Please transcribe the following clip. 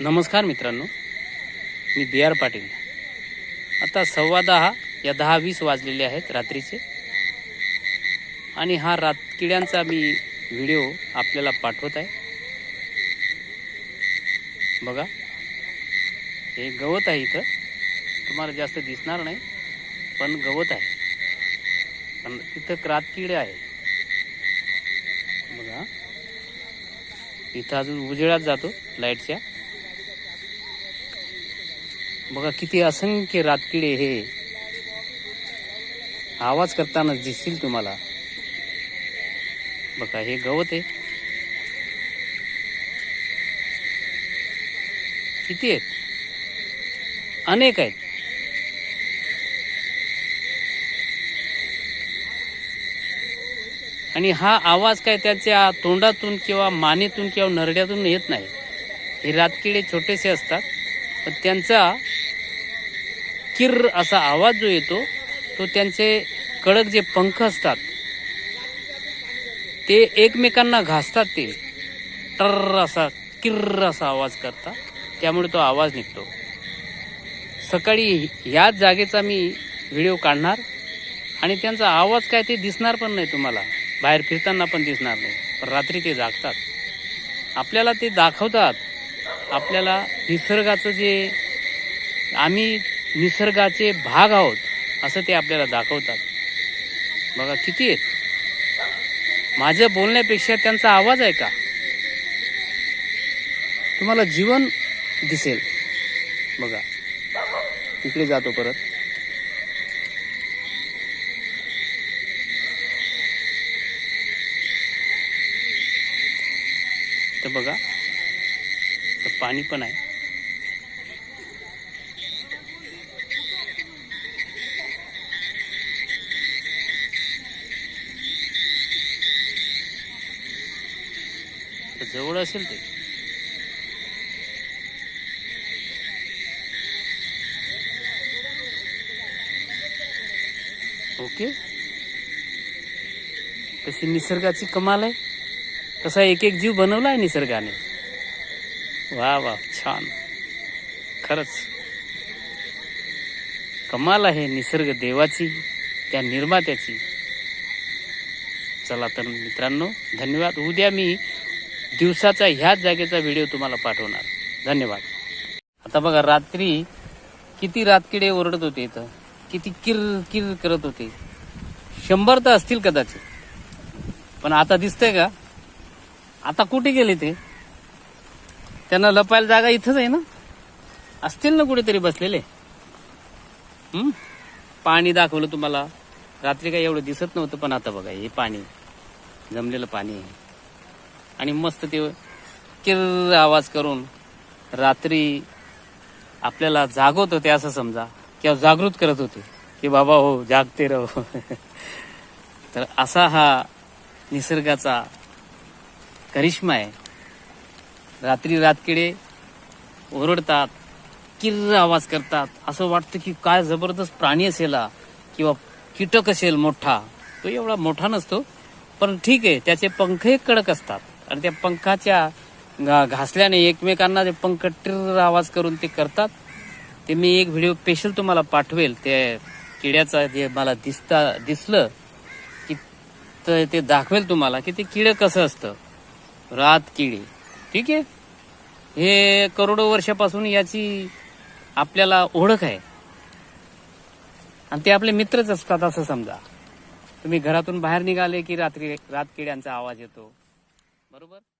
नमस्कार मित्रांनो मी बी आर पाटील. आता सव्वा दहा या दहा वीस वाजलेले आहेत रात्रीचे. आणि हा रातकिड्यांचा मी व्हिडिओ आपल्याला पाठवत आहे. बघा हे गवत आहे इथं. तुम्हाला जास्त दिसणार नाही पण गवत आहे. पण तिथं रातकिडे आहे बघा. इथं अजून उजेडात जातो लाईटच्या. बघा किती असंख्य रातकिडे हे. आवाज करताना दिसतील तुम्हाला. बघा हे गवत आहे. किती आहेत? अनेक आहेत. आणि हा आवाज काय त्याच्या तोंडातून किंवा मानेतून किंवा नरड्यातून येत नाही. हे रातकिडे छोटेसे असतात पण त्यांचा किर्र असा आवाज जो येतो तो त्यांचे कडक जे पंख असतात ते एकमेकांना घासतात ते. टर असा किर्र असा आवाज करतात. त्यामुळे तो आवाज निघतो. सकाळी ह्याच जागेचा मी व्हिडिओ काढणार आणि त्यांचा आवाज काय ते दिसणार पण नाही तुम्हाला. बाहेर फिरताना पण दिसणार नाही. पण रात्री ते जागतात. आपल्याला ते दाखवतात. आपल्याला निसर्गाचं जे आम्ही निसर्गाचे भाग आहोत असं ते आपल्याला दाखवतात. बघा किती आहेत? माझ्या बोलण्यापेक्षा त्यांचा आवाज आहे का? तुम्हाला जीवन दिसेल. बघा इकडे जातो परत. तर बघा तर पाणी पण आहे. जवळ असेल ते. ओके. कशी निसर्गाची कमाल आहे. तसा एक एक जीव बनवला आहे निसर्गाने. वा वा छान. खरंच. कमाल आहे निसर्ग देवाची त्या निर्मात्याची. चला तर मित्रांनो धन्यवाद. उद्या मी दिवसाचा ह्याच जागेचा व्हिडिओ तुम्हाला पाठवणार. धन्यवाद. आता बघा रात्री किती रातकिडे ओरडत होते इथं. किती किर किर करत होते. शंभर तर असतील कदाचित. पण आता दिसतंय का? आता कुठे गेले ते? त्यांना लपायला जागा इथंच आहे ना? असतील ना कुठेतरी बसलेले? पाणी दाखवलं तुम्हाला. रात्री काही एवढं दिसत नव्हतं पण आता बघा हे पाणी जमलेलं पाणी आहे. आणि मस्त ते किर आवाज करून रात्री आपल्याला जागवत होते असं समजा किंवा जागृत करत होते की बाबा हो जागते रहो. तर असा हा निसर्गाचा करिश्मा आहे. रात्री रातकिडे ओरडतात किर्र आवाज करतात. असं वाटतं की काय जबरदस्त प्राणी असेल किंवा कीटक असेल मोठा. तो एवढा मोठा नसतो पण ठीक आहे त्याचे पंख कडक असतात. आणि त्या पंखाच्या घासल्याने एकमेकांना ते पंख टिर आवाज करून ते करतात. ते मी एक व्हिडिओ स्पेशल तुम्हाला पाठवेल. ते किड्याचा जे मला दिसता दिसलं की तर ते दाखवेल तुम्हाला की ते किडं कसं असतं. रात किडी. ठीक आहे? हे करोडो वर्षापासून याची आपल्याला ओळख आहे. आणि ते आपले मित्रच असतात असं समजा. तुम्ही घरातून बाहेर निघाले की रात्री रात किड्यांचा आवाज येतो. બરોબર